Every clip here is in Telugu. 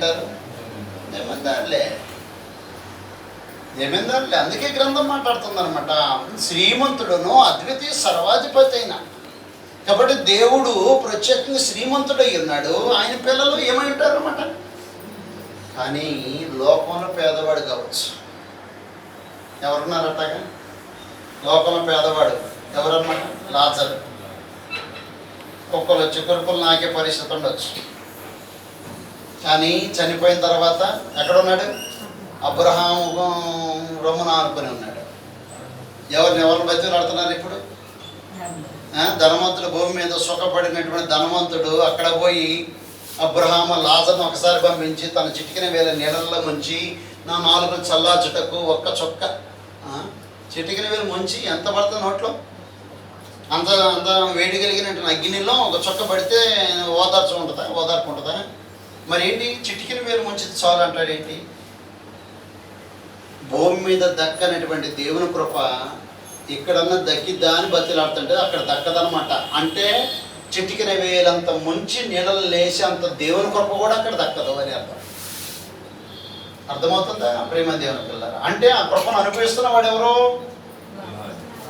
అంటారు జమీందారులే. జమీందారులే. అందుకే గ్రంథం మాట్లాడుతుంది అనమాట శ్రీమంతుడును అద్వితీయ సర్వాధిపతి అయిన. కాబట్టి దేవుడు ప్రత్యేకంగా శ్రీమంతుడై ఉన్నాడు. ఆయన పిల్లలు ఏమై ఉంటారు అనమాట కానీ లోకంలో పేదవాడు కావచ్చు. ఎవరున్నారు అట్టగా లోకంలో పేదవాడు. ఎవరన్నమాట? లాజరు. కుక్కలు వచ్చి కురుకులు నాకే పరిస్థితి ఉండొచ్చు. కానీ చనిపోయిన తర్వాత ఎక్కడ ఉన్నాడు అబ్రహాం రొమ్మున ఆనుకొని ఉన్నాడు. ఎవరిని ఎవరిని బతిలాడుతున్నారు ఇప్పుడు? ధనవంతుడు భూమి మీద సుఖపడినటువంటి ధనవంతుడు అక్కడ పోయి అబ్రహాము లాజర్ను ఒకసారి పంపించి తన చిటికిన వేల నీళ్ళల్లో ముంచి నా నాలుగు చల్లాచుటకు ఒక్క చొక్క చిటికిన వేలు ముంచి ఎంత పడుతుంది నోట్లో? అంత అంత వేడి కలిగినటువంటి అగ్నిలో ఒక చొక్క పడితే ఓదార్చు ఉంటుందా? ఓదార్పు ఉంటుందా? మరి ఏంటి చిటికిన వేలు ముంచి చాలు అంటాడేంటి? భూమి మీద దక్కనటువంటి దేవుని కృప ఇక్కడన్నా దక్కిద్దా అని బతిలాడుతుంటే అక్కడ దక్కదనమాట అంటే చిటికిన వేలంత ముంచి నీడలు లేచి అంత దేవుని కృప కూడా అక్కడ దక్కదు అని అర్థం. అర్థమవుతుందా? ప్రేమ దేవుని పిల్లలు అంటే ఆ కృపను అనుభవిస్తున్న వాడు ఎవరు?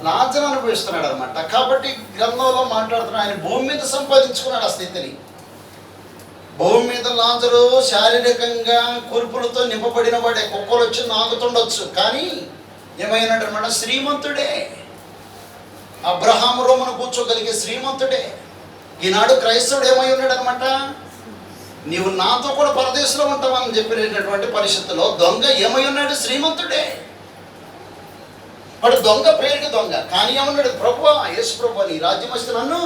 లాజను అనుభవిస్తున్నాడు అనమాట కాబట్టి గ్రంథంలో మాట్లాడుతున్న ఆయన భూమి మీద సంపాదించుకున్నాడు ఆ స్థితిని. భూమి మీద లాజరు శారీరకంగా కూర్పులతో నింపబడిన వాడే కుక్కలు వచ్చి నాగుతుండొచ్చు కానీ ఏమైనాడు అనమాట శ్రీమంతుడే. అబ్రహాం రోమను కూర్చోగలిగే శ్రీమంతుడే. ఈనాడు క్రైస్తవుడు ఏమై ఉన్నాడు అనమాట నీవు నాతో కూడా పరదేశంలో ఉంటావని చెప్పినటువంటి పరిస్థితుల్లో దొంగ ఏమై ఉన్నాడు? శ్రీమంతుడే. వాడు దొంగ పేరుకి దొంగ. కానీ ఏమన్నాడు? ప్రభు యేసు ప్రభు నీ రాజ్యం వస్తే నన్ను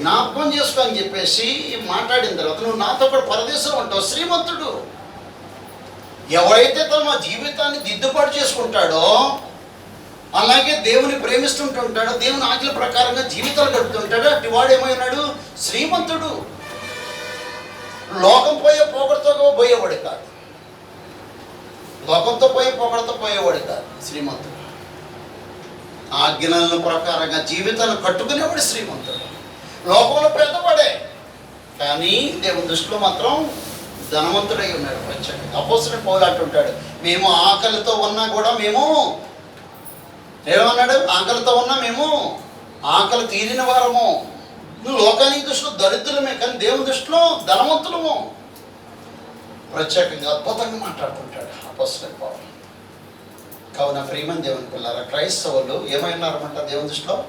జ్ఞాపకం చేసుకో అని చెప్పేసి మాట్లాడిన తర్వాత నువ్వు నాతో కూడా పరదేశం ఉంటావు శ్రీమంతుడు. ఎవరైతే తమ జీవితాన్ని దిద్దుబాటు చేసుకుంటాడో అలాగే దేవుని ప్రేమిస్తుంటుంటాడో దేవుని ఆజ్ఞల ప్రకారంగా జీవితాలు గడుపుతుంటాడో అటు వాడు ఏమైనాడు శ్రీమంతుడు. లోకం పోయే పోగడతో పోయేవాడు కాదు. లోకంతో పోయే పొగడతో పోయేవాడు కాదు శ్రీమంతుడు. ఆజ్ఞల ప్రకారంగా జీవితాన్ని కట్టుకునేవాడు శ్రీమంతుడు. లోకంలో పెద్దపడే కానీ దేవుని దృష్టిలో మాత్రం ధనవంతుడై ఉన్నాడు వచ్చాడు. అపోసిన పౌలు మేము ఆకలితో ఉన్నా కూడా మేము ఏమన్నాడు? ఆకలితో ఉన్నా మేము ఆకలి తీరిన వారము. నువ్వు లోకానికి దృష్టిలో దరిద్రులమే కానీ దేవుని దృష్టిలో ధనవంతులము. ప్రత్యేకంగా అద్భుతంగా మాట్లాడుతుంటాడు అపోసిన పౌలు. కావున ప్రియమని దేవుని పిల్లల క్రైస్తవులు ఏమైనారమంట దేవుని దృష్టిలో?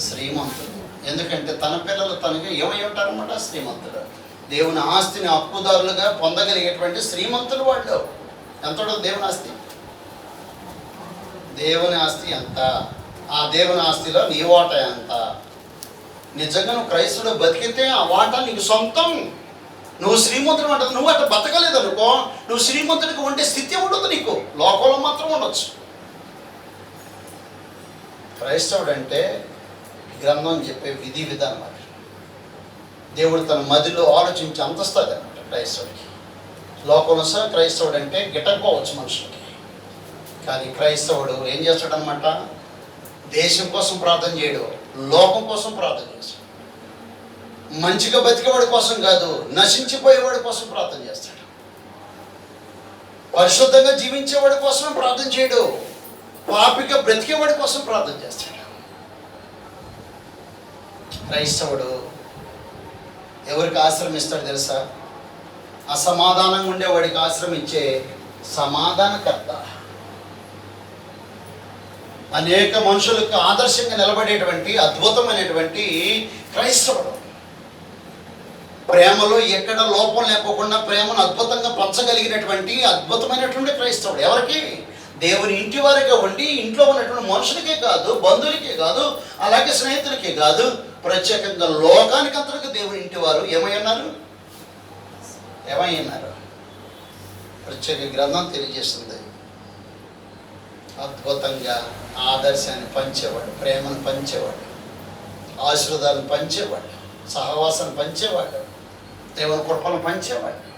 శ్రీమంతులు. ఎందుకంటే తన పిల్లలు తనకి ఏమై ఉంటారన్నమాట శ్రీమంతుడు. దేవుని ఆస్తిని అప్పుదారులుగా పొందగలిగేటువంటి శ్రీమంతులు వాళ్ళు. ఎంత దేవుని ఆస్తి? దేవుని ఆస్తి ఎంత? ఆ దేవుని ఆస్తిలో నీ వాట ఎంత? నిజంగా నువ్వు క్రైస్తుడు బతికితే ఆ వాటా నీకు సొంతం. నువ్వు శ్రీమంతుడు అంటావు నువ్వు అట్లా బతకలేదు అనుకో నువ్వు శ్రీమంతుడికి ఉండే స్థితి ఉండదు నీకు. లోకంలో మాత్రం ఉండొచ్చు. క్రైస్తవుడు అంటే గ్రంథం చెప్పే విధి విధానం అది. దేవుడు తన మదిలో ఆలోచించి అంతస్తుంది అనమాట క్రైస్తవుడికి. లోకంలో సరే క్రైస్తవుడు అంటే గిటకపోవచ్చు మనుషులకి. కానీ క్రైస్తవుడు ఏం చేస్తాడనమాట దేశం కోసం ప్రార్థన చేయడు లోకం కోసం ప్రార్థన చేస్తాడు. మంచిగా బతికేవాడి కోసం కాదు నశించిపోయేవాడి కోసం ప్రార్థన చేస్తాడు. పరిశుద్ధంగా జీవించేవాడి కోసం ప్రార్థన చేయడు పాపిగా బ్రతికేవాడి కోసం ప్రార్థన చేస్తాడు. క్రైస్తవుడు ఎవరికి ఆశ్రయం ఇస్తాడు తెలుసా? అసమాధానంగా ఉండేవాడికి ఆశ్రయం ఇచ్చే సమాధానకర్త. అనేక మనుషులకు ఆదర్శంగా నిలబడేటువంటి అద్భుతమైనటువంటి క్రైస్తవుడు. ప్రేమలో ఎక్కడ లోపం లేకోకుండా ప్రేమను అద్భుతంగా పంచగలిగినటువంటి అద్భుతమైనటువంటి క్రైస్తవుడు. ఎవరికి? దేవుని ఇంటి వారిగా ఉండి ఇంట్లో ఉన్నటువంటి మనుషులకే కాదు బంధువులకే కాదు అలాగే స్నేహితులకే కాదు ప్రత్యేకంగా లోకానికి అంతటికి దేవుని ఇంటి వారు ఏమై ఉన్నారు ఏమై ఉన్నారు ప్రత్యేక గ్రంథం తెలియజేస్తుంది. అద్భుతంగా ఆదర్శాన్ని పంచేవాడు ప్రేమను పంచేవాడు ఆశీర్వాదాలను పంచేవాడు సహవాసాన్ని పంచేవాడు దేవుని కృపను పంచేవాడు.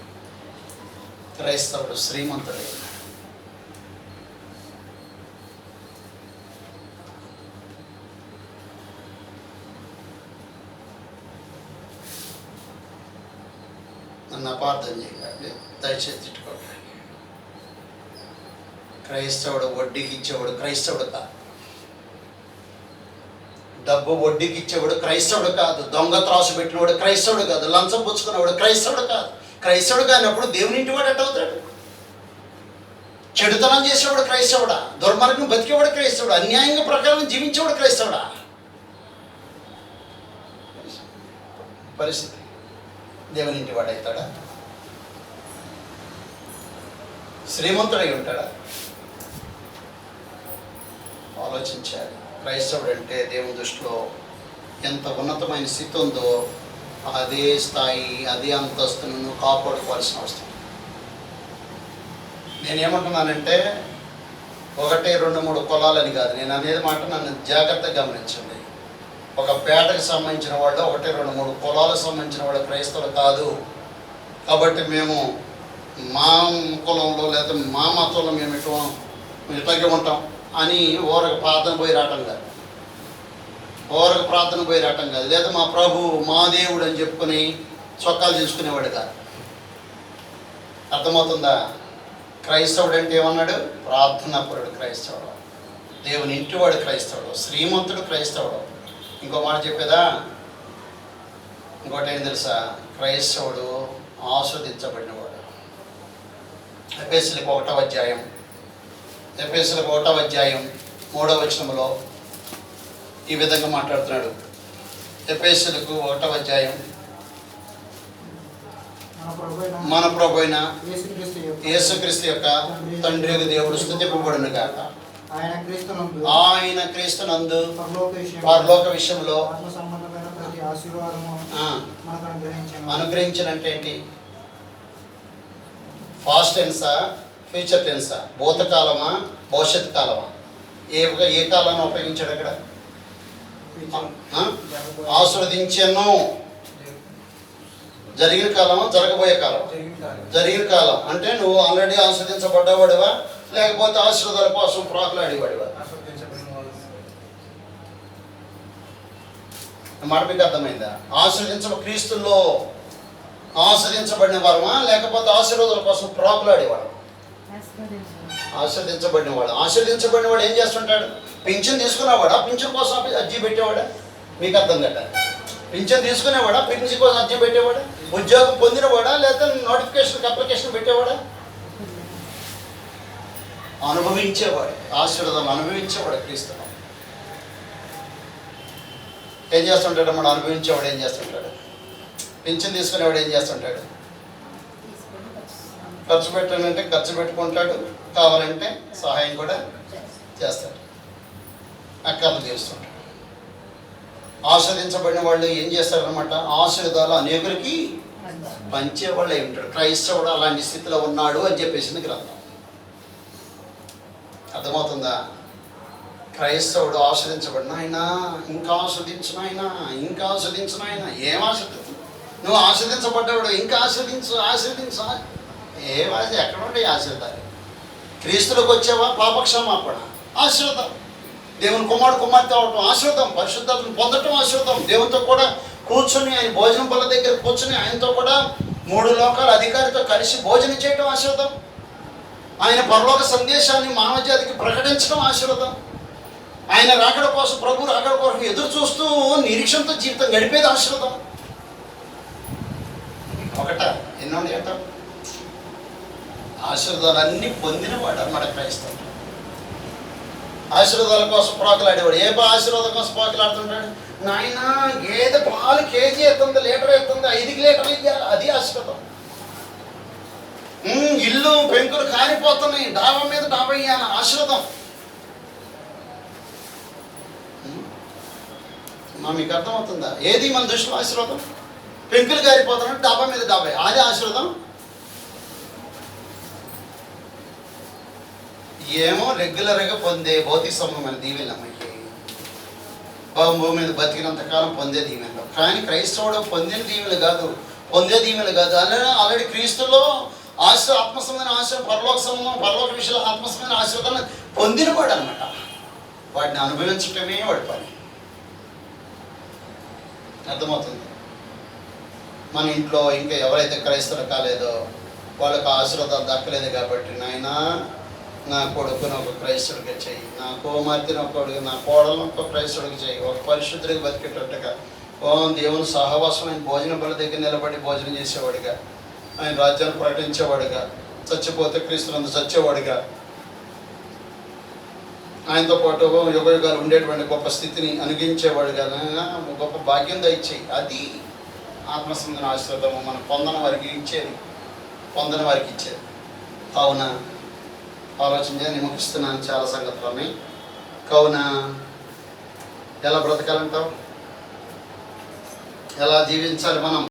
క్రైస్తవుడు శ్రీమంతుడు నన్ను అపార్థం చేయకండి దయచేసి తిట్టుకోండి క్రైస్తవుడు వడ్డీకి ఇచ్చేవాడు క్రైస్తవుడు కాదు. డబ్బు వడ్డీకి ఇచ్చేవాడు క్రైస్తవుడు కాదు. దొంగ త్రాసు పెట్టినవాడు క్రైస్తవుడు కాదు. లంచం పుచ్చుకున్నవాడు క్రైస్తవుడు కాదు. క్రైస్తవుడు కానప్పుడు దేవుని ఇంటి వాడు ఎట్టవుతాడు చెడుతనం చేసేవాడు క్రైస్తవుడా? దుర్మార్గం బతికేవాడు క్రైస్తవుడు? అన్యాయంగా ప్రకారం జీవించేవాడు క్రైస్తవుడా? పరిస్థితి దేవుని ఇంటి వాడు అవుతాడా? శ్రీమంతుడై ఉంటాడా? ఆలోచించాలి. క్రైస్తవుడు అంటే దేవుని దృష్టిలో ఎంత ఉన్నతమైన స్థితి ఉందో అదే స్థాయి అదే అంతస్తును నువ్వు కాపాడుకోవాల్సిన అవసరం. నేనేమంటున్నానంటే ఒకటి రెండు మూడు కులాలని కాదు. నేను అనేది మాట నన్ను జాగ్రత్తగా గమనించండి. ఒక పేటకు సంబంధించిన వాళ్ళు ఒకటి రెండు మూడు కులాలకు సంబంధించిన వాళ్ళు క్రైస్తవులు కాదు. కాబట్టి మేము మా కులంలో లేదా మా మతంలో మేము ఇటు ఇట్లాగే ఉంటాం అని ఊరకు ప్రార్థన పోయి రావటం కాదు. ఓరకు ప్రార్థన పోయి రావటం కాదు. లేదా మా ప్రభు మా దేవుడు అని చెప్పుకొని చొక్కాలు తీసుకునేవాడు కాదు. అర్థమవుతుందా? క్రైస్తవుడు అంటే ఏమన్నాడు? ప్రార్థనాపరుడు క్రైస్తవుడు. దేవుని ఇంటివాడు క్రైస్తవుడు. శ్రీమంతుడు క్రైస్తవుడు. ఇంకో మాట చెప్పేదా ఇంకోటి ఏం తెలుసా? క్రైస్తవుడు ఆస్వాదించబడినవాడు. ఎఫ్ఎస్లకు ఒకటవ అధ్యాయం. ఎఫ్ఎస్లకు ఒకటవ అధ్యాయం మూడవ వచనంలో ఈ విధంగా మాట్లాడుతున్నాడు. ఎఫ్ఎస్లకు ఒకటవ అధ్యాయం. మన ప్రభు అయిన యేసుక్రీస్తు యొక్క తండ్రి యొక్క దేవుడు స్థుతింపబడును గాక. ఆయన క్రీస్తునందు. పరలోక విషయం పరలోక విషయంలో అనుగ్రహించాను అనుగ్రహించినంటే ఏంటి ఫాస్ట్ టెన్సా ఫ్యూచర్ టెన్సా భూతకాలమా భవిష్యత్ కాలమా? ఏ ఏ కాలాన్ని ఉపయోగించాడు అక్కడ? ఆస్వాదించను. జరిగిన కాలమా జరగబోయే కాలం జరిగిన కాలం. అంటే నువ్వు ఆల్రెడీ ఆస్వాదించబడ్డవాడివా? లేకపోతే ఆశ్రదాల కోసం ప్రాకులాడేవాడివా నా మాట మీకు అర్థమైందా? ఆశ్రదించ క్రీస్తుల్లో ఆశ్రదించబడిన వారమా? లేకపోతే ఆశీర్వాదాల కోసం ప్రాకులాడేవాడు ఆశ్రదించబడిన వాడు. ఆశ్రదించబడిన వాడు ఏం చేస్తుంటాడు? పింఛన్ తీసుకునేవాడా? పింఛన్ కోసం అర్జీ పెట్టేవాడా? మీకు అర్థం కట్ట పింఛన్ తీసుకునేవాడా? పింఛన్ కోసం అర్జీ పెట్టేవాడా? ఉద్యోగం పొందినవాడా? లేదా నోటిఫికేషన్ అప్లికేషన్ పెట్టేవాడా? అనుభవించేవాడు ఆశీర్వాదాలు అనుభవించేవాడు క్రీస్తును ఏం చేస్తుంటాడు? మనం అనుభవించేవాడు ఏం చేస్తుంటాడు? పింఛన్ తీసుకునేవాడు ఏం చేస్తుంటాడు? ఖర్చు పెట్టానంటే ఖర్చు పెట్టుకుంటాడు. కావాలంటే సహాయం కూడా చేస్తాడు. అక్కర్లు తీరుస్తుంటాడు. ఆస్వాదించబడిన వాళ్ళు ఏం చేస్తారనమాట ఆశీర్వాదాలు అనేకులకి పంచేవాళ్ళు అయి ఉంటాడు క్రైస్తవుడు అలాంటి స్థితిలో ఉన్నాడు అని చెప్పేసింది గ్రంథం. అర్థమవుతుందా? క్రైస్తవుడు ఆస్వాదించబడిన ఆయన ఇంకా ఆశ్రదించిన ఆయన ఇంకా ఆస్వాదించిన ఆయన ఏం ఆశ్రదించు నువ్వు ఆస్వాదించబడ్డాడు ఇంకా ఆస్వాదించు ఆస్వాదించు ఏం అది ఎక్కడ ఉండే ఆశ్రదాలు క్రీస్తులకు వచ్చేవా? పాపక్షమాపణ. ఆశ్రదం దేవుని కుమారుడు కుమార్తె అవడం ఆశ్రదం పరిశుద్ధతను పొందటం ఆశ్రదం దేవునితో కూడా కూర్చొని ఆయన భోజనం పళ్ళ దగ్గర కూర్చుని ఆయనతో కూడా మూడు లోకాల అధికారితో కలిసి భోజనం చేయటం ఆశ్రదం ఆయన పరలోక సందేశాన్ని మానవ జాతికి ప్రకటించడం ఆశీర్వాదం. ఆయన రాకడ కోసం ప్రభు రాకడ కోసం ఎదురు చూస్తూ నిరీక్షణతో జీవితం గడిపేది ఆశీర్వాదం. ఒకట ఎన్నో ఏట ఆశీర్వాదాలన్నీ పొందినవాడు అన్నమాట క్రైస్తవుడు. ఆశీర్వాదాల కోసం పోకలాడేవాడు. ఏ ఆశీర్వాదం కోసం పోకలాడుతుంటాడు నాయన గేదె పాలు కేజీ ఎత్తుంది లీటర్ ఎత్తుంది ఐదు లీటర్లు ఇవ్వాలి అది ఆశీర్వాదం. ఇల్లు పెంకులు కారిపోతున్నాయి డాబా మీద డాబా ఇయ్యాల ఆశీర్వాదం మా మీకు అర్థమవుతుందా? ఏది మన దృష్టిలో ఆశీర్వాదం పెంకులు కారిపోతున్నాయి డాబా మీద డాబా. అదే ఆశీర్వాదం ఏమో రెగ్యులర్గా పొందే భౌతిక సంబంధమైన దీవెనలు అమ్మకి భూమి మీద బతికినంత కాలం పొందే దీవెనలు. కానీ క్రైస్తవుడు పొందిన దీవెనలు కాదు. పొందే దీవెనలు కాదు. అలానే ఆల్రెడీ క్రీస్తులో ఆశ ఆత్మసమైన ఆశ పరలోక సంబంధం పరలోక విషయంలో ఆత్మసమైన ఆశీర్వాదాన్ని పొందినవాడు అనమాట వాడిని అనుభవించటమే వాడి పని. అర్థమవుతుంది? మన ఇంట్లో ఇంకా ఎవరైతే క్రైస్తవులు కాలేదో వాళ్ళకి ఆశీర్వాదాలు దక్కలేదు కాబట్టి నాయన నా కొడుకుని ఒక క్రైస్తుడికి చేయి. నా కుమార్తెని ఒక కొడుకు నా కోడలను ఒక క్రైస్తుడికి చేయి. ఒక పరిశుద్ధుడికి బతికేటట్టుగా. ఓ దేవుని సహవాసమైన భోజన బల దగ్గర నిలబడి భోజనం చేసేవాడిగా. ఆయన రాజ్యాన్ని ప్రకటించేవాడుగా చచ్చిపోతే క్రీస్తునందు చచ్చేవాడిగా. ఆయనతో పాటు యుగయుగాలు ఉండేటువంటి గొప్ప స్థితిని అనుగించేవాడుగా గొప్ప భాగ్యం దయచేయి. అది ఆత్మసంధన ఆశ్రదము మనం పొందన వారికి ఇచ్చేది. పొందని వారికి ఇచ్చేది. కావున ఆలోచన నేను ముగిస్తున్నాను. చాలా సంగతులని కావున ఎలా బ్రతకాలంటావు? ఎలా జీవించాలి మనం?